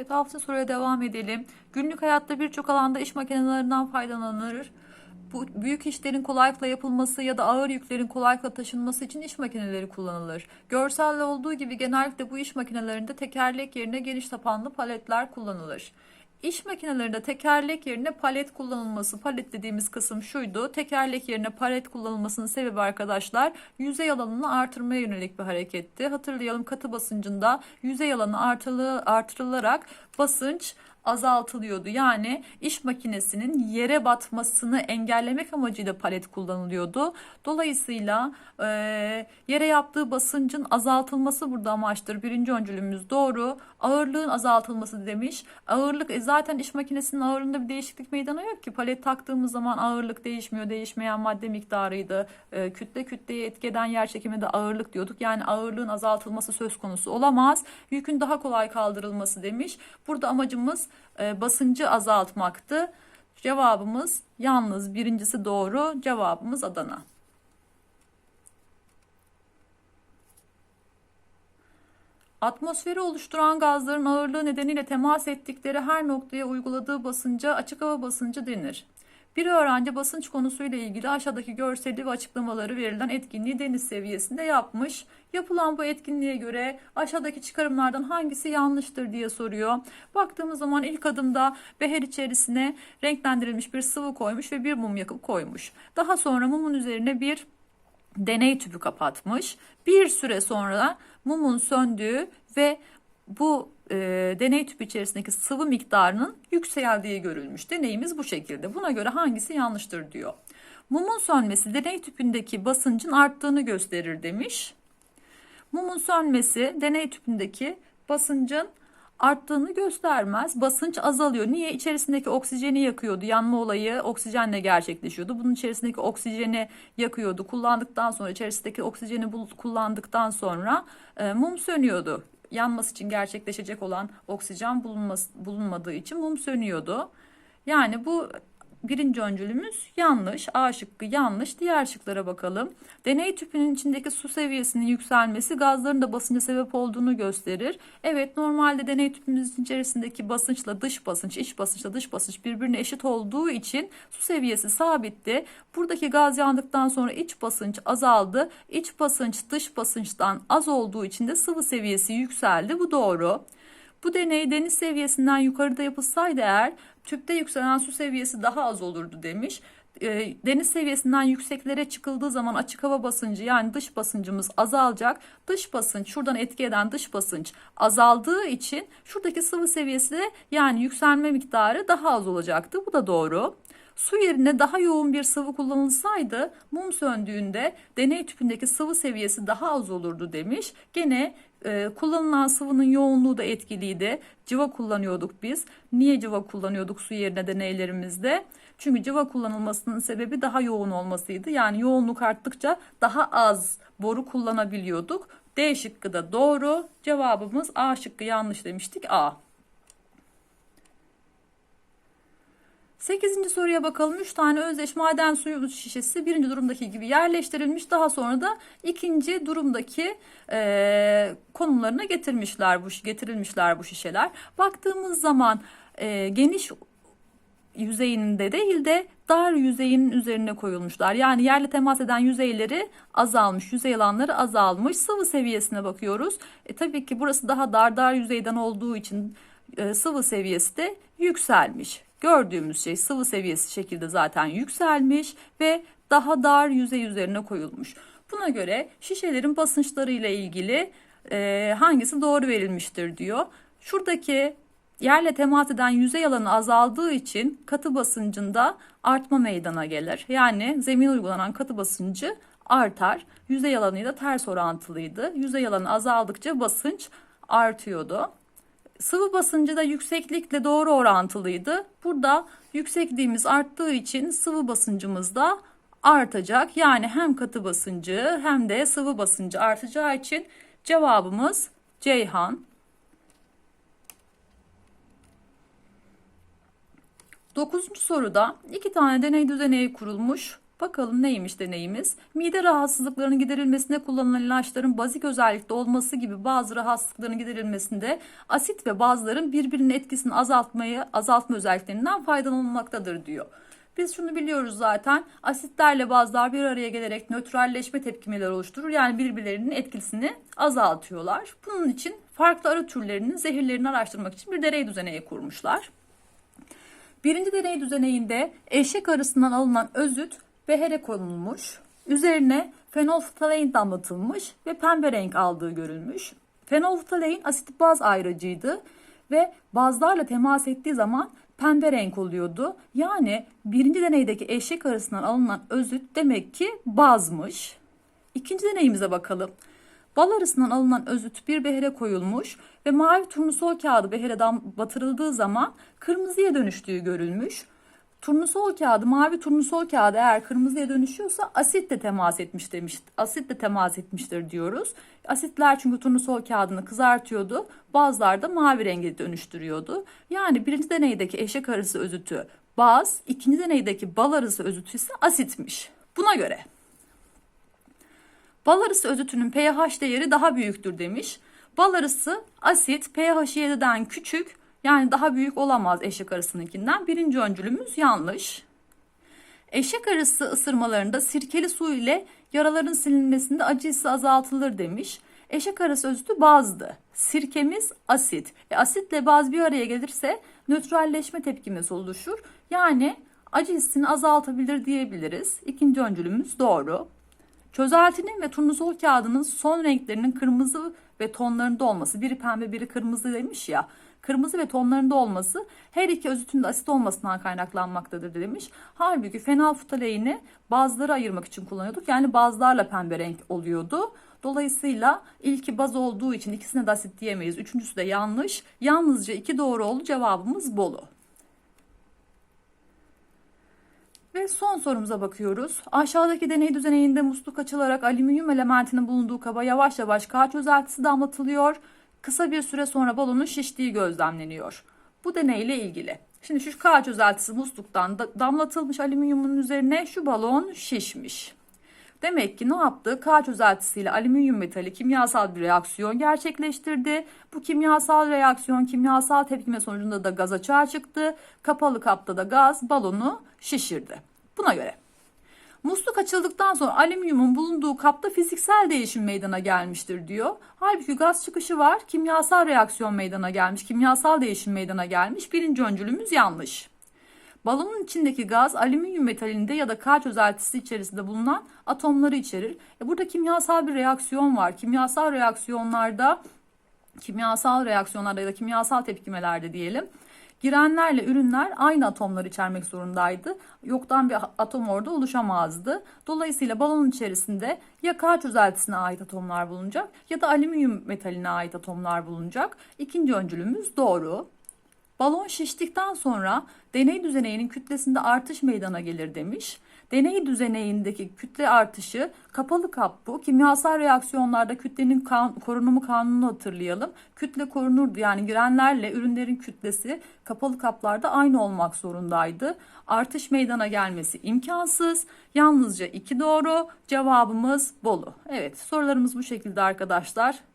Evet, hafta soruya devam edelim. Günlük hayatta birçok alanda iş makinelerinden faydalanılır. Bu büyük işlerin kolaylıkla yapılması ya da ağır yüklerin kolaylıkla taşınması için iş makineleri kullanılır. Görselde olduğu gibi genellikle bu iş makinelerinde tekerlek yerine geniş tapanlı paletler kullanılır. İş makinelerinde tekerlek yerine palet kullanılması, palet dediğimiz kısım şuydu. Tekerlek yerine palet kullanılmasının sebebi arkadaşlar yüzey alanını artırmaya yönelik bir hareketti. Hatırlayalım katı basıncında yüzey alanı artılı, artırılarak basınç azaltılıyordu. Yani iş makinesinin yere batmasını engellemek amacıyla palet kullanılıyordu. Dolayısıyla e, yere yaptığı basıncın azaltılması burada amaçtır. Birinci öncülümüz doğru. Ağırlığın azaltılması demiş. Ağırlık e, zaten iş makinesinin ağırlığında bir değişiklik meydana yok ki. Palet taktığımız zaman ağırlık değişmiyor. Değişmeyen madde miktarıydı. E, kütle kütleye etkeden yer çekimi de ağırlık diyorduk. Yani ağırlığın azaltılması söz konusu olamaz. Yükün daha kolay kaldırılması demiş. Burada amacımız e, basıncı azaltmaktı. Cevabımız yalnız birincisi doğru. Cevabımız Adana. Atmosferi oluşturan gazların ağırlığı nedeniyle temas ettikleri her noktaya uyguladığı basınca açık hava basıncı denir. Bir öğrenci basınç konusuyla ilgili aşağıdaki görseli ve açıklamaları verilen etkinliği deniz seviyesinde yapmış. Yapılan bu etkinliğe göre aşağıdaki çıkarımlardan hangisi yanlıştır diye soruyor. Baktığımız zaman ilk adımda beher içerisine renklendirilmiş bir sıvı koymuş ve bir mum yakıp koymuş. Daha sonra mumun üzerine bir deney tüpü kapatmış. Bir süre sonra mumun söndüğü ve bu e, deney tüpü içerisindeki sıvı miktarının yükseldiği görülmüş. Deneyimiz bu şekilde. Buna göre hangisi yanlıştır diyor. Mumun sönmesi deney tüpündeki basıncın arttığını gösterir demiş. Mumun sönmesi deney tüpündeki basıncın arttığını göstermez. Basınç azalıyor. Niye? İçerisindeki oksijeni yakıyordu. Yanma olayı oksijenle gerçekleşiyordu. Bunun içerisindeki oksijeni yakıyordu. Kullandıktan sonra içerisindeki oksijeni kullandıktan sonra e, mum sönüyordu yanması için gerçekleşecek olan oksijen bulunması, bulunmadığı için mum sönüyordu. Yani bu birinci öncülümüz yanlış. A şıkkı yanlış. Diğer şıklara bakalım. Deney tüpünün içindeki su seviyesinin yükselmesi gazların da basınca sebep olduğunu gösterir. Evet normalde deney tüpümüzün içerisindeki basınçla dış basınç, iç basınçla dış basınç birbirine eşit olduğu için su seviyesi sabitti. Buradaki gaz yandıktan sonra iç basınç azaldı. İç basınç dış basınçtan az olduğu için de sıvı seviyesi yükseldi. Bu doğru. Bu deney deniz seviyesinden yukarıda yapılsaydı eğer tüpte yükselen su seviyesi daha az olurdu demiş. E, deniz seviyesinden yükseklere çıkıldığı zaman açık hava basıncı yani dış basıncımız azalacak. Dış basınç şuradan etki eden dış basınç azaldığı için şuradaki sıvı seviyesi yani yükselme miktarı daha az olacaktı. Bu da doğru. Su yerine daha yoğun bir sıvı kullanılsaydı mum söndüğünde deney tüpündeki sıvı seviyesi daha az olurdu demiş. Gene e, kullanılan sıvının yoğunluğu da etkiliydi. Civa kullanıyorduk biz. Niye civa kullanıyorduk su yerine deneylerimizde? Çünkü civa kullanılmasının sebebi daha yoğun olmasıydı. Yani yoğunluk arttıkça daha az boru kullanabiliyorduk. D şıkkı da doğru. Cevabımız A şıkkı yanlış demiştik. A. Sekizinci soruya bakalım. Üç tane özdeş maden suyu şişesi birinci durumdaki gibi yerleştirilmiş. Daha sonra da ikinci durumdaki e, konumlarına getirmişler bu getirilmişler bu şişeler. Baktığımız zaman e, geniş yüzeyinde değil de dar yüzeyinin üzerine koyulmuşlar. Yani yerle temas eden yüzeyleri azalmış, yüzey alanları azalmış. Sıvı seviyesine bakıyoruz. E, tabii ki burası daha dar dar yüzeyden olduğu için e, sıvı seviyesi de yükselmiş. Gördüğümüz şey sıvı seviyesi şekilde zaten yükselmiş ve daha dar yüzey üzerine koyulmuş. Buna göre şişelerin basınçları ile ilgili e, hangisi doğru verilmiştir diyor. Şuradaki yerle temas eden yüzey alanı azaldığı için katı basıncında artma meydana gelir. Yani zemin uygulanan katı basıncı artar. Yüzey alanıyla ters orantılıydı. Yüzey alanı azaldıkça basınç artıyordu. Sıvı basıncı da yükseklikle doğru orantılıydı. Burada yüksekliğimiz arttığı için sıvı basıncımız da artacak. Yani hem katı basıncı hem de sıvı basıncı artacağı için cevabımız Ceyhan. Dokuzuncu soruda iki tane deney düzeneği kurulmuş. Bakalım neymiş deneyimiz? Mide rahatsızlıklarının giderilmesinde kullanılan ilaçların bazik özellikte olması gibi bazı rahatsızlıkların giderilmesinde asit ve bazların birbirinin etkisini azaltmayı azaltma özelliklerinden faydalanılmaktadır diyor. Biz şunu biliyoruz zaten. Asitlerle bazlar bir araya gelerek nötralleşme tepkimeleri oluşturur. Yani birbirlerinin etkisini azaltıyorlar. Bunun için farklı arı türlerinin zehirlerini araştırmak için bir deney düzeneği kurmuşlar. Birinci deney düzeneğinde eşek arısından alınan özüt behere konulmuş. Üzerine fenolftalein damlatılmış ve pembe renk aldığı görülmüş. Fenolftalein asit baz ayrıcıydı ve bazlarla temas ettiği zaman pembe renk oluyordu. Yani birinci deneydeki eşek arısından alınan özüt demek ki bazmış. İkinci deneyimize bakalım. Bal arısından alınan özüt bir behere koyulmuş ve mavi turnusol kağıdı behereden batırıldığı zaman kırmızıya dönüştüğü görülmüş. Turnusol kağıdı, mavi turnusol kağıdı eğer kırmızıya dönüşüyorsa asitle temas etmiş demiş. Asitle temas etmiştir diyoruz. Asitler çünkü turnusol kağıdını kızartıyordu. Bazılar da mavi renge dönüştürüyordu. Yani birinci deneydeki eşek arısı özütü baz, ikinci deneydeki bal arısı özütü ise asitmiş. Buna göre Bal arısı özütünün pH değeri daha büyüktür demiş. Bal arısı asit pH 7'den küçük yani daha büyük olamaz eşek arısınınkinden. Birinci öncülümüz yanlış. Eşek arısı ısırmalarında sirkeli su ile yaraların silinmesinde acı hissi azaltılır demiş. Eşek arısı özütü bazdı. Sirkemiz asit. E, asitle baz bir araya gelirse nötralleşme tepkimesi oluşur. Yani acı hissini azaltabilir diyebiliriz. İkinci öncülümüz doğru. Çözeltinin ve turnusol kağıdının son renklerinin kırmızı ve tonlarında olması, biri pembe biri kırmızı demiş ya, kırmızı ve tonlarında olması her iki özütün de asit olmasından kaynaklanmaktadır demiş. Halbuki fenolftaleini bazları ayırmak için kullanıyorduk. Yani bazlarla pembe renk oluyordu. Dolayısıyla ilki baz olduğu için ikisine de asit diyemeyiz. Üçüncüsü de yanlış. Yalnızca iki doğru oldu. Cevabımız Bolu. Ve son sorumuza bakıyoruz. Aşağıdaki deney düzeneyinde musluk açılarak alüminyum elementinin bulunduğu kaba yavaş yavaş kağıt çözeltisi damlatılıyor. Kısa bir süre sonra balonun şiştiği gözlemleniyor. Bu deneyle ilgili. Şimdi şu kağıt çözeltisi musluktan damlatılmış alüminyumun üzerine şu balon şişmiş. Demek ki ne yaptı? K çözeltisiyle alüminyum metali kimyasal bir reaksiyon gerçekleştirdi. Bu kimyasal reaksiyon kimyasal tepkime sonucunda da gaz açığa çıktı. Kapalı kapta da gaz balonu şişirdi. Buna göre Musluk açıldıktan sonra alüminyumun bulunduğu kapta fiziksel değişim meydana gelmiştir diyor. Halbuki gaz çıkışı var, kimyasal reaksiyon meydana gelmiş, kimyasal değişim meydana gelmiş. Birinci öncülümüz yanlış. Balonun içindeki gaz alüminyum metalinde ya da K çözeltisi içerisinde bulunan atomları içerir. E burada kimyasal bir reaksiyon var. Kimyasal reaksiyonlarda kimyasal reaksiyonlarda ya da kimyasal tepkimelerde diyelim girenlerle ürünler aynı atomları içermek zorundaydı. Yoktan bir atom orada oluşamazdı. Dolayısıyla balonun içerisinde ya K çözeltisine ait atomlar bulunacak ya da alüminyum metaline ait atomlar bulunacak. İkinci öncülümüz doğru. Balon şiştikten sonra deney düzeneyinin kütlesinde artış meydana gelir demiş. Deney düzeneyindeki kütle artışı kapalı kap bu. Kimyasal reaksiyonlarda kütlenin kan, korunumu kanununu hatırlayalım. Kütle korunurdu yani girenlerle ürünlerin kütlesi kapalı kaplarda aynı olmak zorundaydı. Artış meydana gelmesi imkansız. Yalnızca iki doğru. Cevabımız Bolu. Evet sorularımız bu şekilde arkadaşlar.